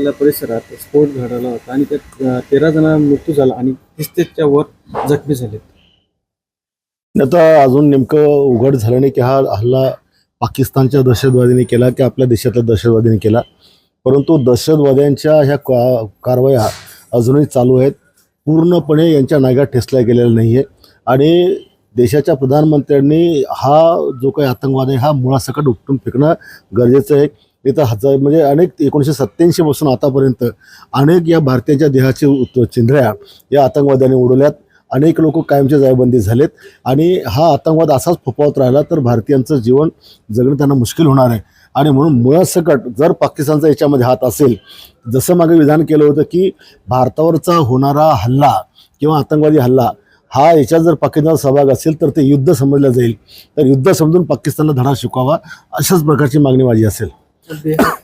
तारखेला परिसरात स्फोट घडला होता आणि त्यात तेरा जणांना मृत्यू झाला आणि तीस तेच्या वर जखमी झाले आता अजून नेमकं उघड झालं नाही की हा हल्ला पाकिस्तानच्या दहशतवादीने केला की आपल्या देशातल्या दहशतवादीने केला? परंतु दहशतवाद्यांच्या ह्या का कारवाया अजूनही चालू आहेत. पूर्णपणे यांच्या नाग्यात ठेसल्या गेलेल्या नाही आहे आणि देशाच्या प्रधानमंत्र्यांनी हा जो काही आतंकवाद आहे हा मुळासकट उपटून फेकणं गरजेचं आहे. इथं हजार म्हणजे अनेक एकोणीसशे सत्त्याऐंशीपासून आतापर्यंत अनेक या भारतीयांच्या देहाचे उत् चिंधऱ्या या आतंकवाद्यांनी उडवल्यात. अनेक लोक कायमचे जायबंदी झालेत. आणि हा आतंकवाद असाच फोपावत राहिला तर भारतीयांचं जीवन जगणं त्यांना मुश्किल होणार आहे. आणि म्हणून मुळासकट जर पाकिस्तानचा याच्यामध्ये हात असेल जसं मागे विधान केलं होतं की भारतावरचा होणारा हल्ला किंवा आतंकवादी हल्ला हा याच्यात जर पाकिस्तानचा सहभाग असेल तर ते युद्ध समजलं जाईल. तर युद्ध समजून पाकिस्तानला धडा शिकवावा अशाच प्रकारची मागणी माझी असेल. of